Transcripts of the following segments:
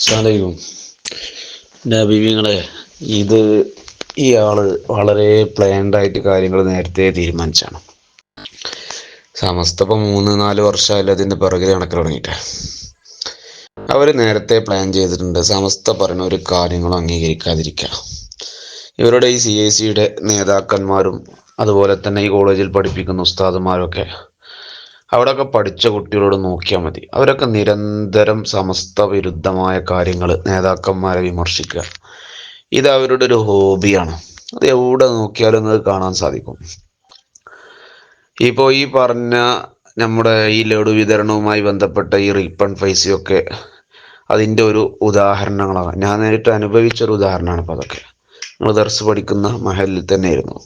അസ്സലാമലൈക്കും നബീബിങ്ങളെ ഇത് ഈ ആൾ വളരെ പ്ലാൻഡ് ആയിട്ട് കാര്യങ്ങൾ നേരത്തെ തീരുമാനിച്ചാണ്. സമസ്ത ഇപ്പം മൂന്ന് നാല് വർഷമായാലും അതിന്റെ പിറകിൽ കണക്ക് തുടങ്ങിയിട്ട് അവർ നേരത്തെ പ്ലാൻ ചെയ്തിട്ടുണ്ട്. സമസ്ത പറയുന്ന ഒരു കാര്യങ്ങളും അംഗീകരിക്കാതിരിക്കുക. ഇവരുടെ ഈ സി ഐ സിയുടെ നേതാക്കന്മാരും അതുപോലെ തന്നെ ഈ കോളേജിൽ പഠിപ്പിക്കുന്ന ഉസ്താദുമാരൊക്കെ അവിടെയൊക്കെ പഠിച്ച കുട്ടികളോട് നോക്കിയാൽ മതി. അവരൊക്കെ നിരന്തരം സമസ്ത വിരുദ്ധമായ കാര്യങ്ങൾ നേതാക്കന്മാരെ വിമർശിക്കുക. ഇത് അവരുടെ ഒരു ഹോബിയാണ് അത് എവിടെ നോക്കിയാലും നിങ്ങൾക്ക് കാണാൻ സാധിക്കും. ഇപ്പോൾ ഈ പറഞ്ഞ നമ്മുടെ ഈ ലഡു വിതരണവുമായി ബന്ധപ്പെട്ട ഈ റീഫണ്ട് പൈസയൊക്കെ അതിന്റെ ഒരു ഉദാഹരണങ്ങളാണ്. ഞാൻ നേരിട്ട് അനുഭവിച്ച ഒരു ഉദാഹരണമാണ് അപ്പോൾ അതൊക്കെ. നമ്മൾ ദർസ് പഠിക്കുന്ന മഹലിൽ തന്നെയായിരുന്നു.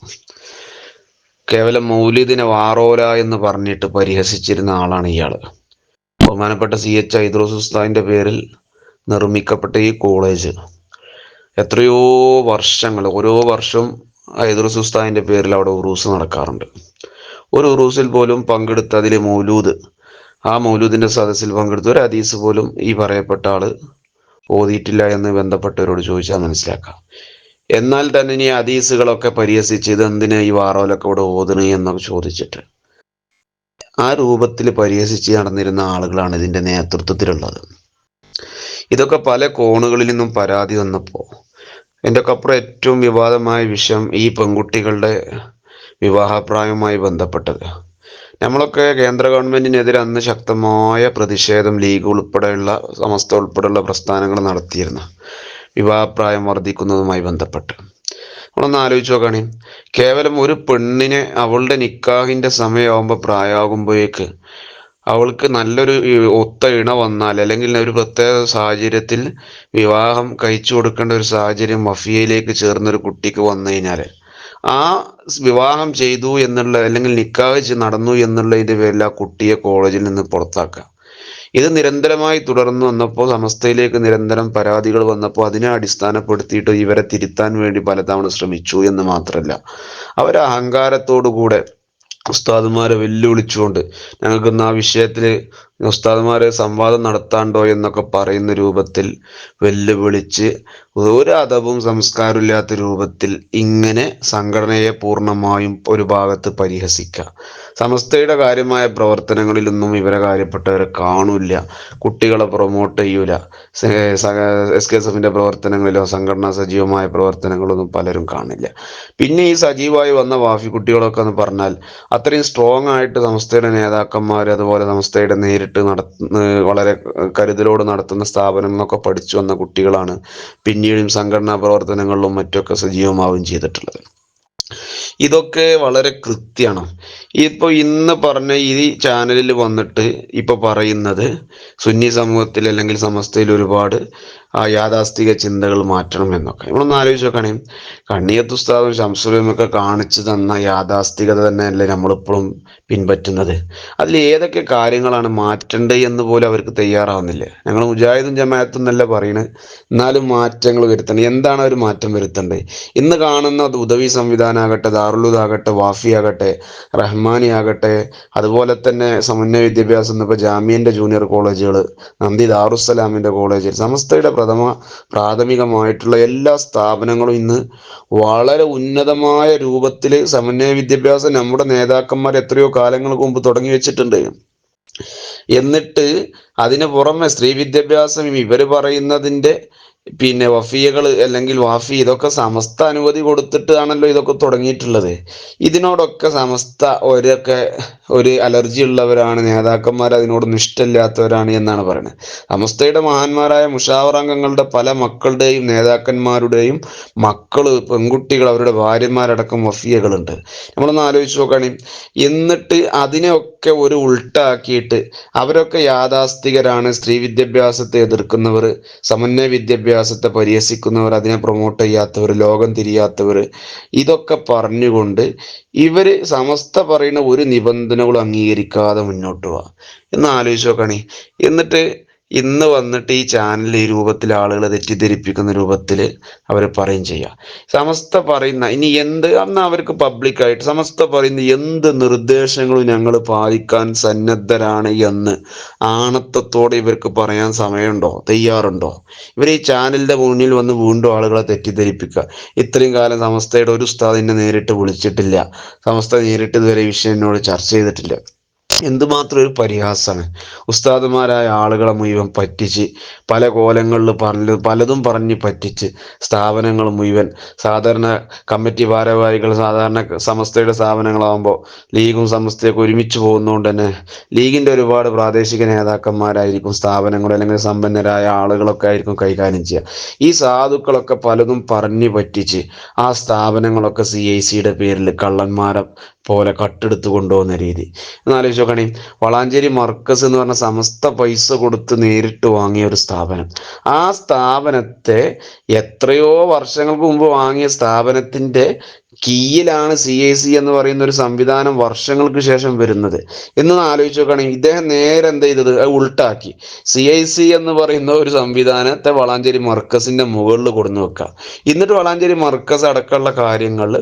കേവലം മൗലിദിനെ വാറോല എന്ന് പറഞ്ഞിട്ട് പരിഹസിച്ചിരുന്ന ആളാണ് ഇയാൾ ബഹുമാനപ്പെട്ട സി എച്ച് ഐദ്രോസ് പേരിൽ നിർമ്മിക്കപ്പെട്ട ഈ കോളേജ്. എത്രയോ വർഷങ്ങൾ ഓരോ വർഷവും ഐദ്രോസ് പേരിൽ അവിടെ ഉറൂസ് നടക്കാറുണ്ട്. ഒരു ഉറൂസിൽ പോലും പങ്കെടുത്ത അതിൽ മൗലൂദ് ആ മൗലൂദിന്റെ സദസ്സിൽ പങ്കെടുത്ത ഒരു ഹദീസ് പോലും ഈ പറയപ്പെട്ട ആൾ ഓതിയിട്ടില്ല എന്ന് ബന്ധപ്പെട്ടവരോട് ചോദിച്ചാൽ മനസ്സിലാക്കാം. എന്നാൽ തന്നെ ഈ ഹദീസുകളൊക്കെ പരിഹസിച്ച് ഇത് എന്തിനാ ഈ വാറോലൊക്കെ ഇവിടെ ഓതണേ എന്നൊക്കെ ചോദിച്ചിട്ട്. ആ രൂപത്തിൽ പരിഹസിച്ച് നടന്നിരുന്ന ആളുകളാണ് ഇതിന്റെ നേതൃത്വത്തിലുള്ളത്. ഇതൊക്കെ പല കോണുകളിൽ നിന്നും പരാതി വന്നപ്പോൾ എന്റെ അപ്പുറം ഏറ്റവും വിവാദമായ വിഷയം ഈ പെൺകുട്ടികളുടെ വിവാഹപ്രായവുമായി ബന്ധപ്പെട്ടത്. നമ്മളൊക്കെ കേന്ദ്ര ഗവൺമെന്റിനെതിരെ അന്ന് ശക്തമായ പ്രതിഷേധം ലീഗ് ഉൾപ്പെടെയുള്ള സമസ്ത ഉൾപ്പെടെയുള്ള പ്രസ്ഥാനങ്ങൾ നടത്തിയിരുന്നു. വിവാഹപ്രായം വർദ്ധിക്കുന്നതുമായി ബന്ധപ്പെട്ട്. നമ്മളൊന്ന് ആലോചിച്ച് നോക്കുകയാണെ കേവലം ഒരു പെണ്ണിനെ അവളുടെ നിക്കാഹിന്റെ സമയമാകുമ്പോൾ പ്രായമാകുമ്പോഴേക്ക് അവൾക്ക് നല്ലൊരു ഒത്ത ഇണ വന്നാൽ അല്ലെങ്കിൽ ഒരു പ്രത്യേക സാഹചര്യത്തിൽ വിവാഹം കഴിച്ചു കൊടുക്കേണ്ട ഒരു സാഹചര്യം മഫിയയിലേക്ക് ചേർന്നൊരു കുട്ടിക്ക് വന്നു കഴിഞ്ഞാൽ ആ വിവാഹം ചെയ്തു എന്നുള്ള അല്ലെങ്കിൽ നിക്കാഹ് നടന്നു എന്നുള്ളതിന്റെ പേരിൽ ആ കുട്ടിയെ കോളേജിൽ നിന്ന് പുറത്താക്കുക. ഇത് നിരന്തരമായി തുടർന്നു വന്നപ്പോൾ സമസ്തയിലേക്ക് നിരന്തരം പരാതികൾ വന്നപ്പോൾ അതിനെ അടിസ്ഥാനപ്പെടുത്തിയിട്ട് ഇവരെ തിരുത്താൻ വേണ്ടി പലതവണ ശ്രമിച്ചു എന്ന് മാത്രമല്ല. അവർ അഹങ്കാരത്തോടുകൂടെ ഉസ്താദുമാരെ വെല്ലുവിളിച്ചുകൊണ്ട് ഞങ്ങൾക്ക് ഇന്ന് ആ വിഷയത്തിൽ ഉസ്താദുമാരെ സംവാദം നടത്താണ്ടോ എന്നൊക്കെ പറയുന്ന രൂപത്തിൽ വെല്ലുവിളിച്ച് ഒരു അതവും സംസ്കാരമില്ലാത്ത രൂപത്തിൽ ഇങ്ങനെ സംഘടനയെ പൂർണമായും ഒരു ഭാഗത്ത് പരിഹസിക്കുക സമസ്തയുടെ കാര്യമായ പ്രവർത്തനങ്ങളിലൊന്നും ഇവരെ കാര്യപ്പെട്ടവരെ കാണൂല കുട്ടികളെ പ്രൊമോട്ട് ചെയ്യൂല. എസ് കെ എസ് എഫിന്റെ പ്രവർത്തനങ്ങളിലോ സംഘടനാ സജീവമായ പ്രവർത്തനങ്ങളൊന്നും പലരും കാണില്ല. പിന്നെ ഈ സജീവമായി വന്ന വാഫി കുട്ടികളൊക്കെ എന്ന് പറഞ്ഞാൽ അത്രയും സ്ട്രോങ് ആയിട്ട് സംസ്ഥയുടെ നേതാക്കന്മാർ അതുപോലെ സംസ്ഥയുടെ നേരിട്ട് നട വളരെ കരുതലോട് നടത്തുന്ന സ്ഥാപനങ്ങളൊക്കെ പഠിച്ചു വന്ന കുട്ടികളാണ്. പിന്നീടും സംഘടനാ പ്രവർത്തനങ്ങളിലും മറ്റൊക്കെ സജീവമാവുകയും ചെയ്തിട്ടുള്ളത്. ഇതൊക്കെ വളരെ കൃത്യമാണ്. ഇപ്പൊ ഇന്ന് പറഞ്ഞ ഈ ചാനലിൽ വന്നിട്ട് ഇപ്പൊ പറയുന്നത് സുന്നി സമൂഹത്തിൽ അല്ലെങ്കിൽ സമസ്തയിൽ ഒരുപാട് യാഥാസ്ഥിക ചിന്തകൾ മാറ്റണം എന്നൊക്കെ. നമ്മളൊന്ന് ആലോചിച്ച് നോക്കണേ. കണ്ണിയത്ത് ഉസ്താദും ശംസുലും ഒക്കെ കാണിച്ചു തന്ന യാഥാസ്ഥികത തന്നെയല്ലേ നമ്മളിപ്പോഴും പിൻപറ്റുന്നത്. അതിൽ ഏതൊക്കെ കാര്യങ്ങളാണ് മാറ്റേണ്ടത് എന്ന് പോലും അവർക്ക് തയ്യാറാവുന്നില്ല. ഞങ്ങൾ മുജാഹിദും ജമാഅത്തും എന്നല്ല പറയണേ. എന്നാലും മാറ്റങ്ങൾ വരുത്തണം. എന്താണ് അവർ മാറ്റം വരുത്തേണ്ടത്? ഇന്ന് കാണുന്ന ഉദവി സംവിധാനമാകട്ടെ ദാറുലുദാകട്ടെ വാഫി ആകട്ടെ റഹ്മാനി ആകട്ടെ അതുപോലെ തന്നെ സമന്വയ വിദ്യാഭ്യാസം ഇപ്പോൾ ജാമ്യന്റെ ജൂനിയർ കോളേജുകൾ നന്ദി ദാറുസ്സലാമിന്റെ കോളേജ് സമസ്തയുടെ പ്രഥമ പ്രാഥമികമായിട്ടുള്ള എല്ലാ സ്ഥാപനങ്ങളും ഇന്ന് വളരെ ഉന്നതമായ രൂപത്തിൽ സമന്വയ വിദ്യാഭ്യാസം നമ്മുടെ നേതാക്കന്മാർ എത്രയോ കാലങ്ങൾക്ക് മുമ്പ് തുടങ്ങി വെച്ചിട്ടുണ്ട്. എന്നിട്ട് അതിന് പുറമെ സ്ത്രീ വിദ്യാഭ്യാസം ഇവർ പറയുന്നതിന്റെ പിന്നെ വഫിയകൾ അല്ലെങ്കിൽ വാഫി ഇതൊക്കെ സമസ്ത അനുമതി കൊടുത്തിട്ടാണല്ലോ ഇതൊക്കെ തുടങ്ങിയിട്ടുള്ളത്. ഇതിനോടൊക്കെ സമസ്ത ഒരൊക്കെ ഒരു അലർജി ഉള്ളവരാണ് നേതാക്കന്മാർ അതിനോട് ഇഷ്ടമില്ലാത്തവരാണ് എന്നാണ് പറയുന്നത്. സമസ്തയുടെ മഹാന്മാരായ മുഷാവർ അംഗങ്ങളുടെ പല മക്കളുടെയും നേതാക്കന്മാരുടെയും മക്കൾ പെൺകുട്ടികൾ അവരുടെ ഭാര്യമാരടക്കം വഫിയകളുണ്ട്. നമ്മളൊന്ന് ആലോചിച്ച് നോക്കുകയാണെങ്കിൽ എന്നിട്ട് അതിനെയൊക്കെ ഒരു ഉൾട്ടാക്കിയിട്ട് അവരൊക്കെ യാഥാസ്ഥികരാണ് സ്ത്രീ വിദ്യാഭ്യാസത്തെ എതിർക്കുന്നവർ സമന്വയ വിദ്യാഭ്യാസത്തെ പരിഹസിക്കുന്നവർ അതിനെ പ്രൊമോട്ട് ചെയ്യാത്തവർ ലോകം തിരിയാത്തവർ ഇതൊക്കെ പറഞ്ഞുകൊണ്ട് ഇവർ സമസ്ത പറയുന്ന ഒരു നിബന്ധനകളും അംഗീകരിക്കാതെ മുന്നോട്ട് പോവാ. എന്ന് ആലോചിച്ച് നോക്കണേ എന്നിട്ട് ഇന്ന് വന്നിട്ട് ഈ ചാനൽ ഈ രൂപത്തിൽ ആളുകളെ തെറ്റിദ്ധരിപ്പിക്കുന്ന രൂപത്തിൽ അവർ പറയും ചെയ്യാം. സമസ്ത പറയുന്ന ഇനി എന്ത്? അന്ന് അവർക്ക് പബ്ലിക്കായിട്ട് സമസ്ത പറയുന്ന എന്ത് നിർദ്ദേശങ്ങളും ഞങ്ങൾ പാലിക്കാൻ സന്നദ്ധരാണ് എന്ന് ആണത്തത്തോടെ ഇവർക്ക് പറയാൻ സമയമുണ്ടോ? തയ്യാറുണ്ടോ? ഇവർ ഈ ചാനലിന്റെ മുന്നിൽ വന്ന് വീണ്ടും ആളുകളെ തെറ്റിദ്ധരിപ്പിക്കുക. ഇത്രയും കാലം സമസ്തയുടെ ഒരു ഉസ്താദ് എന്നെ നേരിട്ട് വിളിച്ചിട്ടില്ല. സമസ്ത നേരിട്ട് ഇതുവരെ വിഷയം എന്നോട് ചർച്ച ചെയ്തിട്ടില്ല. എന്തുമാത്രം ഒരു പരിഹാസമാണ് ഉസ്താദുമാരായ ആളുകളെ മുഴുവൻ പറ്റിച്ച് പല കോലങ്ങളിൽ പറഞ്ഞ് പലതും പറഞ്ഞ് പറ്റിച്ച് സ്ഥാപനങ്ങൾ മുഴുവൻ സാധാരണ കമ്മിറ്റി ഭാരവാഹികൾ സാധാരണ സമസ്തയുടെ സ്ഥാപനങ്ങളാകുമ്പോൾ ലീഗും സമസ്തയൊക്കെ ഒരുമിച്ച് പോകുന്നതുകൊണ്ട് തന്നെ ലീഗിന്റെ ഒരുപാട് പ്രാദേശിക നേതാക്കന്മാരായിരിക്കും സ്ഥാപനങ്ങൾ അല്ലെങ്കിൽ സമ്പന്നരായ ആളുകളൊക്കെ ആയിരിക്കും കൈകാര്യം ചെയ്യുക. ഈ സാധുക്കളൊക്കെ പലതും പറഞ്ഞ് പറ്റിച്ച് ആ സ്ഥാപനങ്ങളൊക്കെ സി ഐ സിയുടെ പേരിൽ കള്ളന്മാരെ പോലെ കട്ടെടുത്ത് കൊണ്ടുപോകുന്ന രീതി. എന്നാലോചിച്ച് നോക്കണേ വളാഞ്ചേരി മർക്കസ് എന്ന് പറഞ്ഞ സമസ്ത പൈസ കൊടുത്ത് നേരിട്ട് വാങ്ങിയ ഒരു സ്ഥാപനം. ആ സ്ഥാപനത്തെ എത്രയോ വർഷങ്ങൾക്ക് മുമ്പ് വാങ്ങിയ സ്ഥാപനത്തിന്റെ കീയിലാണ് സി ഐ സി എന്ന് പറയുന്ന ഒരു സംവിധാനം വർഷങ്ങൾക്ക് ശേഷം വരുന്നത്. എന്ന് ആലോചിച്ച് നോക്കുകയാണെങ്കിൽ ഇദ്ദേഹം നേരെ എന്താ ചെയ്തത്? ഉൾട്ടാക്കി. സി ഐ സി എന്ന് പറയുന്ന ഒരു സംവിധാനത്തെ വളാഞ്ചേരി മർക്കസിന്റെ മുകളിൽ കൊടുന്നു വെക്കുക. എന്നിട്ട് വളാഞ്ചേരി മർക്കസ് അടക്കമുള്ള കാര്യങ്ങളിൽ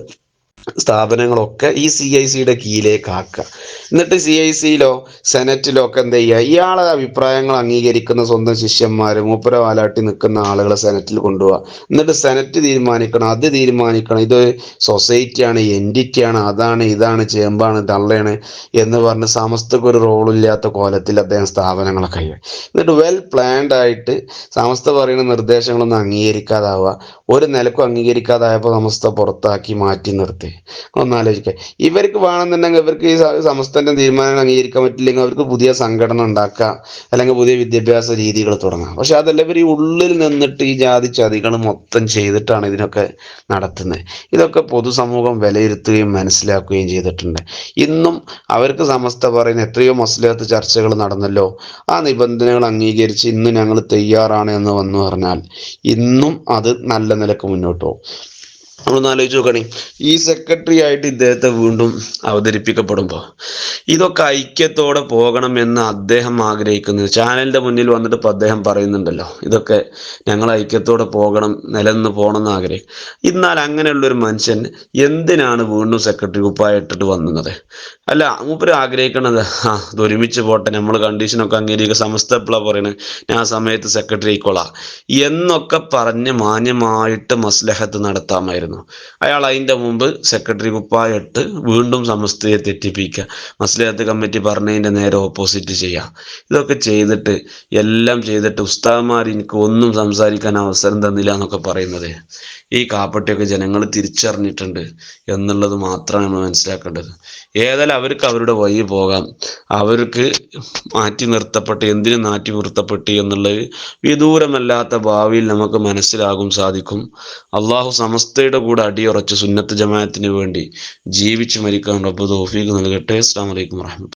സ്ഥാപനങ്ങളൊക്കെ ഈ സി ഐ സിയുടെ കീഴിലേക്ക് ആക്കുക എന്നിട്ട് സി ഐ സിയിലോ സെനറ്റിലോ ഒക്കെ എന്ത് ചെയ്യുക? ഇയാളെ അഭിപ്രായങ്ങൾ അംഗീകരിക്കുന്ന സ്വന്തം ശിഷ്യന്മാർ മൂപ്പര വാലാട്ടി നിൽക്കുന്ന ആളുകളെ സെനറ്റിൽ കൊണ്ടുപോവുക. എന്നിട്ട് സെനറ്റ് തീരുമാനിക്കണം അത് തീരുമാനിക്കണം. ഇത് സൊസൈറ്റിയാണ് എന്റിറ്റിയാണ് അതാണ് ഇതാണ് ചേമ്പാണ് തള്ളയാണ് എന്ന് പറഞ്ഞ് സമസ്തക്ക് ഒരു റോളില്ലാത്ത കോലത്തിൽ അദ്ദേഹം സ്ഥാപനങ്ങളെ കഴിയും എന്നിട്ട് വെൽ പ്ലാൻഡ് ആയിട്ട് സമസ്ത പറയുന്ന നിർദ്ദേശങ്ങളൊന്നും അംഗീകരിക്കാതാവുക. ഒരു നിലക്കും അംഗീകരിക്കാതായപ്പോൾ സമസ്ത പുറത്താക്കി മാറ്റി നിർത്തി. ഒന്നാലോചിക്കുക ഇവർക്ക് വേണമെന്നുണ്ടെങ്കിൽ ഇവർക്ക് ഈ സമസ്തന്റെ തീരുമാനം അംഗീകരിക്കാൻ പറ്റില്ലെങ്കിൽ അവർക്ക് പുതിയ സംഘടന ഉണ്ടാക്കാം. അല്ലെങ്കിൽ പുതിയ വിദ്യാഭ്യാസ രീതികൾ തുടങ്ങാം. പക്ഷെ അതല്ല ഇവർ ഈ ഉള്ളിൽ നിന്നിട്ട് ഈ ജാതി ചതികൾ മൊത്തം ചെയ്തിട്ടാണ് ഇതിനൊക്കെ നടത്തുന്നത്. ഇതൊക്കെ പൊതുസമൂഹം വിലയിരുത്തുകയും മനസ്സിലാക്കുകയും ചെയ്തിട്ടുണ്ട്. ഇന്നും അവർക്ക് സമസ്ത പറയുന്ന എത്രയോ മസ്ലിഹത്ത് ചർച്ചകൾ നടന്നല്ലോ. ആ നിബന്ധനകൾ അംഗീകരിച്ച് ഇന്ന് ഞങ്ങൾ തയ്യാറാണ് എന്ന് വന്നു പറഞ്ഞാൽ ഇന്നും അത് നല്ല നിലയ്ക്ക് മുന്നോട്ട് പോകും. നമ്മളൊന്ന് ആലോചിച്ച് നോക്കണേ. ഈ സെക്രട്ടറി ആയിട്ട് ഇദ്ദേഹത്തെ വീണ്ടും അവതരിപ്പിക്കപ്പെടുമ്പോൾ ഇതൊക്കെ ഐക്യത്തോടെ പോകണം എന്ന് അദ്ദേഹം ആഗ്രഹിക്കുന്നത് ചാനലിന്റെ മുന്നിൽ വന്നിട്ട് ഇപ്പൊ അദ്ദേഹം പറയുന്നുണ്ടല്ലോ ഇതൊക്കെ ഞങ്ങൾ ഐക്യത്തോടെ പോകണം നിലനിന്ന് പോകണം എന്ന് ആഗ്രഹിക്കും എന്നാൽ അങ്ങനെയുള്ള ഒരു മനുഷ്യൻ എന്തിനാണ് വീണ്ടും സെക്രട്ടറി കുപ്പായിട്ടിട്ട് വന്നത്? അല്ല മൂപ്പര് ആഗ്രഹിക്കണത് ആ ഒരുമിച്ച് പോട്ടെ നമ്മൾ കണ്ടീഷനൊക്കെ അംഗീകരിക്കുക സമസ്ത എപ്പോഴാണ് പറയുന്നത് ഞാൻ സമയത്ത് സെക്രട്ടറി ആയിക്കോളാം എന്നൊക്കെ പറഞ്ഞ് മാന്യമായിട്ട് മസ്ലഹത്ത് നടത്താമായിരുന്നു. അയാൾ അതിന്റെ മുമ്പ് സെക്രട്ടറി കുപ്പായിട്ട് വീണ്ടും സമസ്തയെ തെറ്റിപ്പിക്കുക. മസ്ലഹത്ത് കമ്മിറ്റി പറഞ്ഞതിന്റെ നേരെ ഓപ്പോസിറ്റ് ചെയ്യുക ഇതൊക്കെ ചെയ്തിട്ട് എല്ലാം ചെയ്തിട്ട് ഉസ്താദ്മാർ എനിക്ക് ഒന്നും സംസാരിക്കാൻ അവസരം തന്നില്ല എന്നൊക്കെ പറയുന്നത്. ഈ കാപ്പട്ടിയൊക്കെ ജനങ്ങൾ തിരിച്ചറിഞ്ഞിട്ടുണ്ട് എന്നുള്ളത് മാത്രമാണ് നമ്മൾ മനസ്സിലാക്കേണ്ടത്. ഏതായാലും അവർക്ക് അവരുടെ വഴി പോകാം. അവർക്ക് മാറ്റി നിർത്തപ്പെട്ട് എന്തിനു മാറ്റി നിർത്തപ്പെട്ട് എന്നുള്ളത് വിദൂരമല്ലാത്ത ഭാവിയിൽ നമുക്ക് മനസ്സിലാകും സാധിക്കും. അള്ളാഹു സമസ്തയുടെ കൂടെ അടിയുറച്ച് സുന്നത്ത് ജമാഅത്തിന് വേണ്ടി ജീവിച്ചു മരിക്കാൻ റബ്ബ് തോഫീക്ക് നൽകട്ടെ. عليكم ورحمة